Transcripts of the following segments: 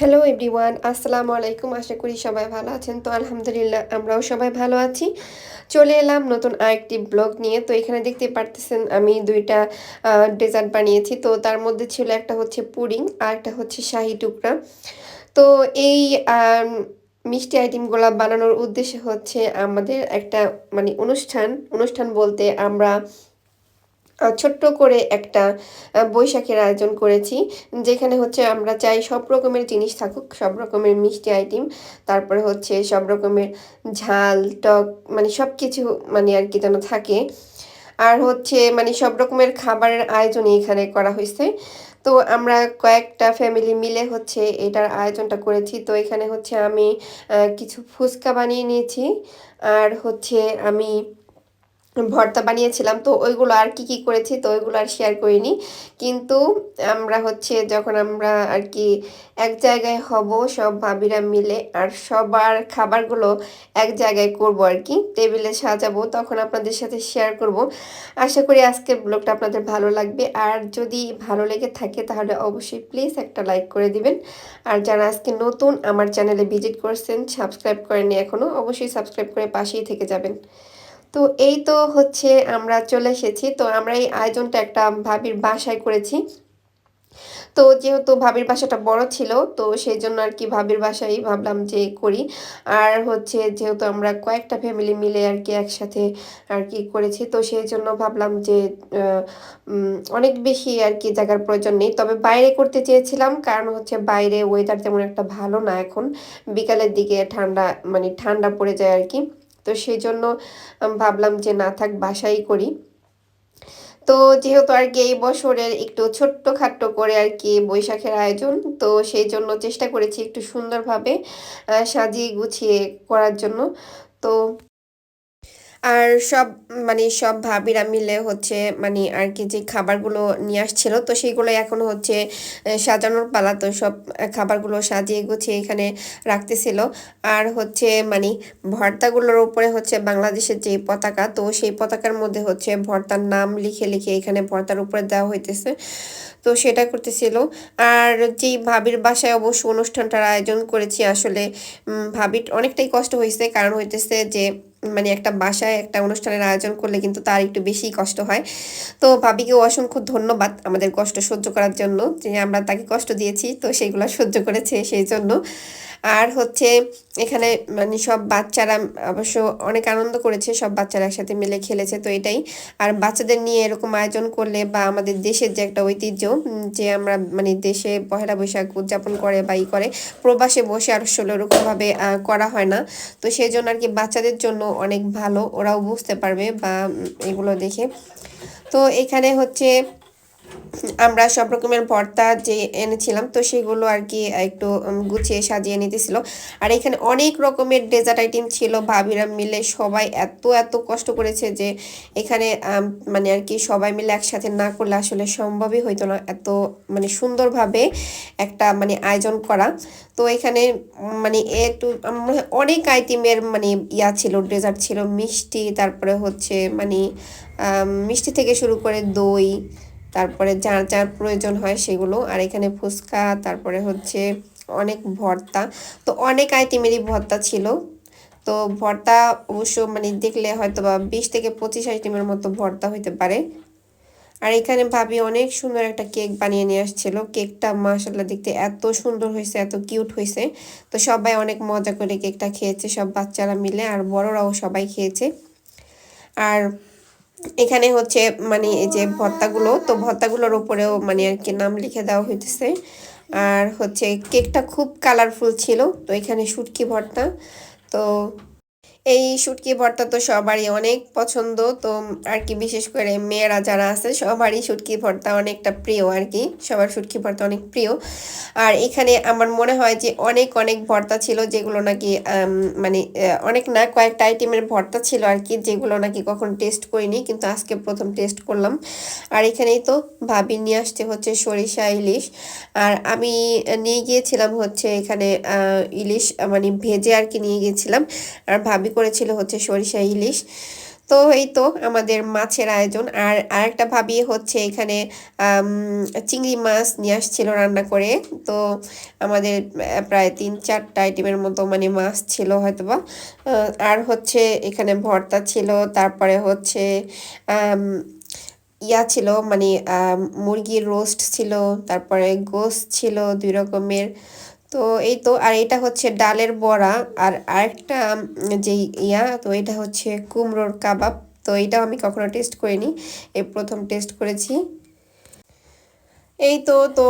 Hello everyone আসসালামু আলাইকুম আশা করি সবাই ভালো আছেন। তো আলহামদুলিল্লাহ, আমরাও সবাই ভালো আছি। চলে এলাম নতুন আরেকটি ব্লগ নিয়ে। তো এখানে দেখতে পারতেছেন, আমি দুইটা ডেজার্ট বানিয়েছি। তো তার মধ্যে ছিল একটা হচ্ছে পুডিং, আর একটা হচ্ছে শাহি টুকরা। তো এই মিষ্টি আইটেমগুলো বানানোর উদ্দেশ্য হচ্ছে আমাদের একটা মানে অনুষ্ঠান। অনুষ্ঠান বলতে আমরা ছোট্ট করে একটা বৈশাখের আয়োজন করেছি, যেখানে হচ্ছে আমরা চাই সব রকমের জিনিস থাকুক, সব রকমের মিষ্টি আইটেম, তারপরে হচ্ছে সব রকমের ঝাল, টক মানে সব কিছু মানে আর কি যেন থাকে। আর হচ্ছে মানে সব রকমের খাবারের আয়োজনই এখানে করা হয়েছে। তো আমরা কয়েকটা ফ্যামিলি মিলে হচ্ছে এটার আয়োজনটা করেছি। তো এখানে হচ্ছে আমি কিছু ফুচকা বানিয়ে নিয়েছি। আর হচ্ছে আমি ভর্তা বানিয়েছিলাম, তো ওইগুলো আর কি কি করেছি তো ওইগুলো আর শেয়ার করিনি। কিন্তু আমরা হচ্ছে যখন আমরা আর কি এক জায়গায় হব, সব ভাবিরা মিলে আর সবার খাবারগুলো এক জায়গায় করব আর কি টেবিলে সাজাবো, তখন আপনাদের সাথে শেয়ার করব। আশা করি আজকের ব্লগটা আপনাদের ভালো লাগবে। আর যদি ভালো লেগে থাকে তাহলে অবশ্যই প্লিজ একটা লাইক করে দিবেন। আর যারা আজকে নতুন আমার চ্যানেলে ভিজিট করছেন সাবস্ক্রাইব করেনি এখনও অবশ্যই সাবস্ক্রাইব করে পাশেই থেকে যাবেন। তো এই তো হচ্ছে আমরা চলে এসেছি। তো আমরা এই আয়োজনটা একটা ভাবির বাসায় করেছি। তো যেহেতু ভাবির বাসাটা বড় ছিল, তো সেই জন্য আর কি ভাবির বাসায় ভাবলাম যে করি। আর হচ্ছে যেহেতু আমরা কয়েকটা ফ্যামিলি মিলে আর কি একসাথে আর কি করেছি, তো সেই জন্য ভাবলাম যে অনেক বেশি আর কি জায়গার প্রয়োজন নেই। তবে বাইরে করতে চেয়েছিলাম, কারণ হচ্ছে বাইরে ওয়েদার তেমন একটা ভালো না এখন। বিকালের দিকে ঠান্ডা মানে ঠান্ডা পড়ে যায় আর কি। তো সেই জন্য ভাবলাম যে না থাক, বাসাই করি। তো যেহেতু আর কি এই বছরের একটু ছোট্ট খাট্ট করে আর কি বৈশাখের আয়োজন, তো সেই জন্য চেষ্টা করেছি একটু সুন্দরভাবে সাজিয়ে গুছিয়ে করার জন্য। তো আর সব মানে সব ভাবিরা মিলে হচ্ছে মানে আর কি যে খাবারগুলো নিয়ে আসছিল, তো সেইগুলো এখন হচ্ছে সাজানোর পালা, তো সব খাবারগুলো সাজিয়ে গুছিয়ে এখানে রাখতেছিল। আর হচ্ছে মানে ভর্তাগুলোর উপরে হচ্ছে বাংলাদেশের যে পতাকা, তো সেই পতাকার মধ্যে হচ্ছে ভর্তার নাম লিখে লিখে এখানে ভর্তার উপরে দেওয়া হইতেছে। তো সেটা করতেছিল। আর যেই ভাবির বাসায় অবশ্য অনুষ্ঠানটার আয়োজন করেছি, আসলে ভাবির অনেকটাই কষ্ট হয়েছে কারণ হইতেছে যে মানে একটা বাসায় একটা অনুষ্ঠানের আয়োজন করলে কিন্তু তার একটু বেশি কষ্ট হয়। তো ভাবিকেও অসংখ্য ধন্যবাদ আমাদের কষ্ট সহ্য করার জন্য যে আমরা তাকে কষ্ট দিয়েছি, তো সেইগুলো সহ্য করেছে সেই জন্য। আর হচ্ছে এখানে মানে সব বাচ্চারা অবশ্য অনেক আনন্দ করেছে, সব বাচ্চারা একসাথে মিলে খেলেছে তো এটাই। আর বাচ্চাদের নিয়ে এরকম আয়োজন করলে বা আমাদের দেশের যে একটা ঐতিহ্য যে আমরা মানে দেশে পহেলা বৈশাখ উদযাপন করে বা ই করে, প্রবাসে বসে আর আসলে ওরকমভাবে করা হয় না। তো সেই জন্য আর কি বাচ্চাদের জন্য অনেক ভালো, ওরাও বুঝতে পারবে বা এগুলো দেখে। তো এখানে হচ্ছে আমরা সব রকমের ভর্তা যে এনেছিলাম, তো সেগুলো আর কি একটু গুছিয়ে সাজিয়ে নিতেছিল। আর এখানে অনেক রকমের ডেজার্ট আইটেম ছিল, ভাবিরা মিলে সবাই এত এত কষ্ট করেছে যে এখানে মানে আর কি সবাই মিলে একসাথে না করলে আসলে সম্ভবই হইতো না এত মানে সুন্দরভাবে একটা মানে আয়োজন করা। তো এখানে মানে একটু মনে অনেক আইটেমের মানে ইয়া ছিল ডেজার্ট ছিল, মিষ্টি, তারপরে হচ্ছে মানে মিষ্টি থেকে শুরু করে দই তারপরে যার যার প্রয়োজন হয় সেগুলো। আর এখানে ফুচকা, তারপরে হচ্ছে অনেক ভর্তা। তো অনেক আইটেমেরই ভর্তা ছিল। তো ভর্তা অবশ্য মানে দেখলে হয়তো বা বিশ থেকে পঁচিশ আইটেমের মতো ভর্তা হইতে পারে। আর এখানে ভাবি অনেক সুন্দর একটা কেক বানিয়ে নিয়ে আসছিল। কেকটা মাসাল্লাহ দেখতে এত সুন্দর হয়েছে, এত কিউট হয়েছে। তো সবাই অনেক মজা করে কেকটা খেয়েছে, সব বাচ্চারা মিলে আর বড়রাও সবাই খেয়েছে। আর এখানে হচ্ছে মানে এই যে ভর্তাগুলো, তো ভর্তাগুলোর উপরেও মানে আর কি নাম লিখে দেওয়া হইতেছে। আর হচ্ছে কেকটা খুব কালারফুল ছিল, তো এখানে শুটকি ভর্তা। তো এই শুটকি ভর্তা তো সবারই অনেক পছন্দ, তো আর কি বিশেষ করে মেয়েরা যারা আছে সবারই শুটকি ভর্তা অনেকটা প্রিয় আর কি, সবার শুটকি ভর্তা অনেক প্রিয়। আর এখানে আমার মনে হয় যে অনেক অনেক ভর্তা ছিল যেগুলো নাকি মানে অনেক না, কয়েকটা আইটেমের ভর্তা ছিল আর কি যেগুলো নাকি কখন টেস্ট করিনি, কিন্তু আজকে প্রথম টেস্ট করলাম। আর এখানেই তো ভাবি নিয়ে আসছে হচ্ছে সরিষা ইলিশ। আর আমি নিয়ে গিয়েছিলাম হচ্ছে এখানে ইলিশ মানে ভেজে আর কি নিয়ে গিয়েছিলাম। আর ভাবি করেছিল হচ্ছে সরিষা ইলিশ। তো এই তো আমাদের মাছের আয়োজন। আর আরেকটা ভাবি হচ্ছে এখানে চিংড়ি মাছ নিয়ে আসছিল রান্না করে। তো আমাদের প্রায় তিন চারটা আইটেমের মতো মানে মাছ ছিল হয়তোবা। আর হচ্ছে এখানে ভর্তা ছিল, তারপরে হচ্ছে ইয়া ছিল মানে মুরগির রোস্ট ছিল, তারপরে গোস্ত ছিল দুই রকমের। তো এই তো, আর এটা হচ্ছে ডালের বড়া, আর আরেকটা যে ইয়া, তো এটা হচ্ছে কুমড়োর কাবাব, তো এটাও আমি কখনো টেস্ট করিনি। এই প্রথম টেস্ট করেছি। এই তো তো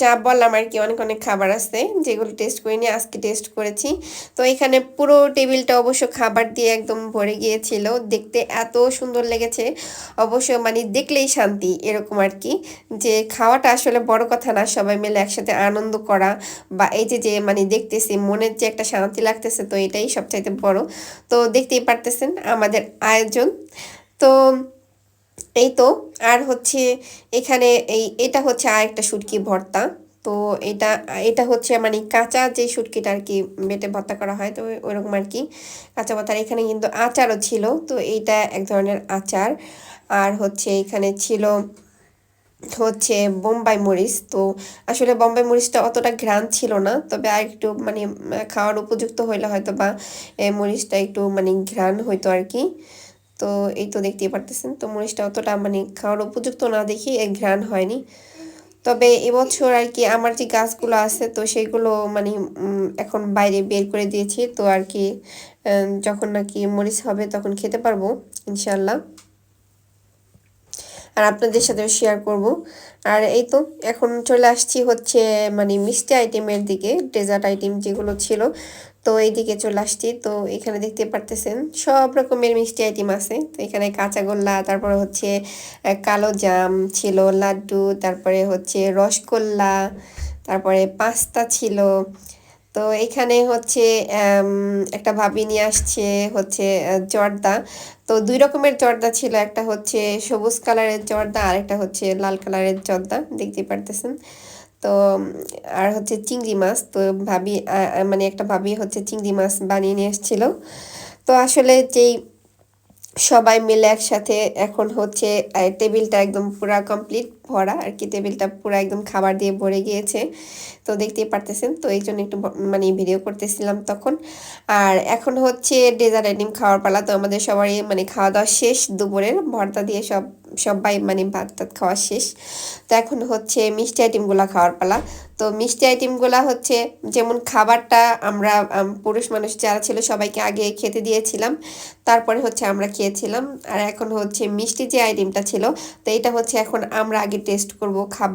যা বললাম আর কি, অনেক অনেক খাবার আছে যেগুলো টেস্ট করিনি আজকে টেস্ট করেছি। তো এখানে পুরো টেবিলটা অবশ্য খাবার দিয়ে একদম ভরে গিয়েছিল। দেখতে এত সুন্দর লেগেছে। অবশ্য মানে দেখলেই শান্তি এরকম আর কি, যে খাওয়াটা আসলে বড় কথা না, সবাই মিলে একসাথে আনন্দ করা বা এই যে যে মানে দেখতেছি মনের যে একটা শান্তি লাগতেছে, তো এটাই সবচাইতে বড়। তো দেখতেই পারতেছেন আমাদের আয়োজন। তো এই তো, আর হচ্ছে এখানে এই, এটা হচ্ছে আর একটা শুটকি ভর্তা। তো এটা এটা হচ্ছে মানে কাঁচা যে শুটকিটা আর কি বেটে ভর্তা করা হয়, তো ওইরকম আর কি কাঁচা ভর্তার এখানে কিন্তু আচারও ছিল, তো এইটা এক ধরনের আচার। আর হচ্ছে এখানে ছিল হচ্ছে বোম্বাই মরিচ, তো আসলে বোম্বাই মরিচটা অতটা ঘ্রাণ ছিল না, তবে আর একটু মানে খাওয়ার উপযুক্ত হইলে হয়তো বা মরিচটা একটু মানে ঘ্রাণ হইতো আর কি। তো এই তো দেখতেই পারতেছেন। তো মরিচটা অতটা মানে খাওয়ার উপযুক্ত না দেখি ঘ্রাণ হয়নি। তবে এবছর আর কি আমার যে গাছগুলো আছে, তো সেগুলো মানে এখন বাইরে বের করে দিয়েছি। তো আর কি যখন নাকি মরিচ হবে তখন খেতে পারব ইনশাল্লাহ আর আপনাদের সাথেও শেয়ার করব। আর এই তো, এখন চলে আসছি হচ্ছে মানে মিষ্টি আইটেমের দিকে ডেজার্ট আইটেম যেগুলো ছিল। তো এইদিকে চলে আসছি। তো এখানে দেখতে পারতেছেন, সব রকমের মিষ্টি আইটেম আছে। তো এখানে কাঁচাগোল্লা তারপরে হচ্ছে কালো জাম ছিল, লাড্ডু, তারপরে হচ্ছে রসগোল্লা, তারপরে পাস্তা ছিল। তো এখানে হচ্ছে একটা ভাবি নিয়ে আসছে হচ্ছে জর্দা। তো দুই রকমের জর্দা ছিল, একটা হচ্ছে সবুজ কালারের জর্দা আর একটা হচ্ছে লাল কালারের জর্দা। দেখতে পারতেছেন? তো আর হচ্ছে চিংড়ি মাছ, তো ভাবি মানে একটা ভাবি হচ্ছে চিংড়ি মাছ বানিয়ে নিয়ে এসেছিল। তো আসলে যেই সবাই মিলে একসাথে এখন হচ্ছে টেবিলটা একদম পুরা কমপ্লিট ভরা, আর কি টেবিলটা পুরা একদম খাবার দিয়ে ভরে গিয়েছে। তো দেখতেই পারতেছেন, তো এই জন্য একটু মানে ভিডিও করতেছিলাম তখন। আর এখন হচ্ছে ডেজার্ট আইটেম খাওয়ার পালা, তো আমাদের সবারই মানে খাওয়া দাওয়া শেষ, দুপুরের ভর্তা দিয়ে সব, সবাই মানে ভাত টাত খাওয়া শেষ। তো এখন হচ্ছে মিষ্টি আইটেমগুলো খাওয়ার পালা। তো মিষ্টি আইটেমগুলো হচ্ছে যেমন খাবারটা আমরা পুরুষ মানুষ যারা ছিল সবাইকে আগে খেতে দিয়েছিলাম, তারপরে হচ্ছে আমরা খেয়েছিলাম। আর এখন হচ্ছে মিষ্টি যে আইটেমটা ছিল, তো এটা হচ্ছে এখন আমরা আগে টেস্ট করব, খাব।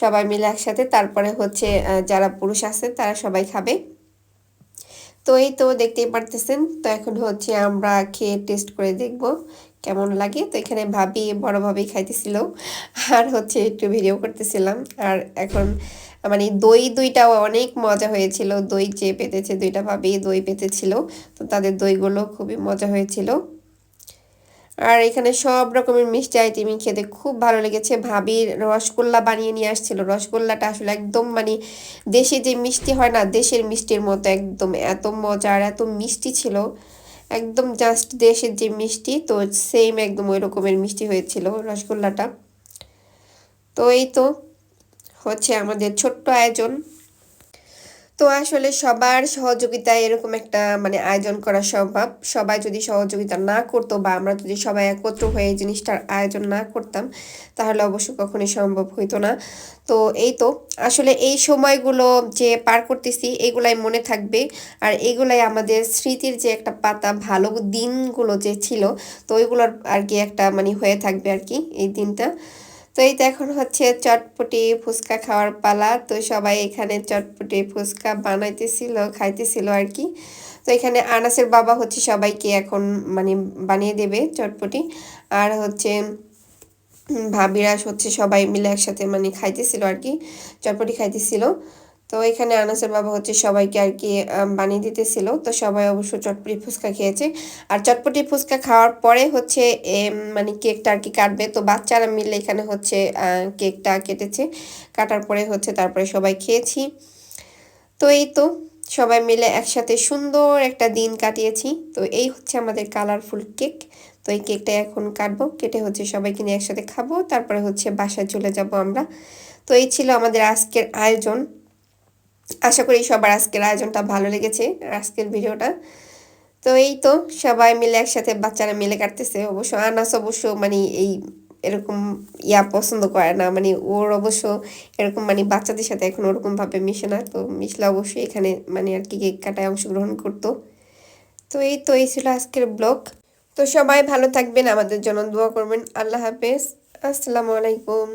সবাই মিলে একসাথে, তারপরে হচ্ছে যারা পুরুষ আছে, তারা সবাই খাবে। তো এই তো দেখতেই পারতেছেন। তো এখন হচ্ছে আমরা খেয়ে টেস্ট করে দেখব কেমন লাগে। তো এখানে ভাবি বড়োভাবেই ভাবি খাইতেছিল। আর হচ্ছে একটু ভিডিও করতেছিলাম। আর এখন মানে দই দুইটাও অনেক মজা হয়েছিল। দই যে পেতেছে, দুইটা ভাবি দই পেতেছিল। তো তাদের দইগুলো খুবই মজা হয়েছিল। আর এখানে সব রকমের মিষ্টি আইটেমই খেতে খুব ভালো লেগেছে। ভাবির রসগোল্লা বানিয়ে নিয়ে আসছিল। রসগোল্লাটা আসলে একদম মানে দেশে যে মিষ্টি হয় না, দেশের মিষ্টির মতো একদম। এত মজার এত মিষ্টি ছিল। একদম জাস্ট দেশের যে মিষ্টি, তো সেম একদম ওই রকমের মিষ্টি হয়েছিল রসগোল্লাটা। তো এই তো হচ্ছে আমাদের ছোট্ট আয়োজন। তো আসলে সবার সহযোগিতায় এরকম একটা মানে আয়োজন করা সম্ভব। সবাই যদি সহযোগিতা না করতো বা আমরা যদি সবাই একত্র হয়ে এই জিনিসটার আয়োজন না করতাম, তাহলে অবশ্য কখনোই সম্ভব হইতো না। তো এই তো, আসলে এই সময়গুলো যে পার করতেছি, এগুলাই মনে থাকবে। আর এগুলাই আমাদের স্মৃতির যে একটা পাতা, ভালো দিনগুলো যে ছিল, তো ওইগুলোর আর কি একটা মানে হয়ে থাকবে আর কি এই দিনটা। তো এই তো এখন হচ্ছে চটপটি ফুচকা খাওয়ার পালা। তো সবাই এখানে চটপটি ফুচকা বানাইতেছিল, খাইতেছিল আর কি তো এখানে আনাসের বাবা হচ্ছে সবাইকে এখন মানে বানিয়ে দেবে চটপটি। আর হচ্ছে ভাবিরাস ভাবিরা হচ্ছে সবাই মিলে একসাথে মানে খাইতেছিল আর কি চটপটি খাইতেছিল। তো এখানে আনাসের বাবা হচ্ছে সবাইকে আর কি বানিয়ে দিতেছিল। তো সবাই অবশ্য চটপটি ফুচকা খেয়েছে। আর চটপটি ফুচকা খাওয়ার পরে হচ্ছে মানে কেকটা আর কি কাটবে। তো বাচ্চারা মিলে এখানে হচ্ছে কেকটা কেটেছে। কাটার পরে হচ্ছে তারপরে সবাই খেয়েছি। তো এই তো, সবাই মিলে একসাথে সুন্দর একটা দিন কাটিয়েছি। তো এই হচ্ছে আমাদের কালারফুল কেক। তো এই কেকটা এখন কাটবো। কেটে হচ্ছে সবাইকে নিয়ে একসাথে খাব। তারপরে হচ্ছে বাসায় চলে যাব আমরা। তো এই ছিল আমাদের আজকের আয়োজন। আশা করি সবার আজকের আয়োজনটা ভালো লেগেছে, আজকের ভিডিওটা। তো এই তো, সবাই মিলে একসাথে বাচ্চারা মিলে কাটতেছে। অবশ্য আনাস অবশ্য মানে এই এরকম ইয়া পছন্দ করে না মানে ওর অবশ্য এরকম মানে বাচ্চাদের সাথে এখন ওরকম ভাবে মিশে না। তো মিশলে অবশ্যই এখানে মানে আর কি কেক কাটায় অংশগ্রহণ করতো। তো এই তো, এই ছিল আজকের ব্লগ। তো সবাই ভালো থাকবেন, আমাদের জন্য দোয়া করবেন। আল্লাহ হাফেজ। আসসালামু আলাইকুম।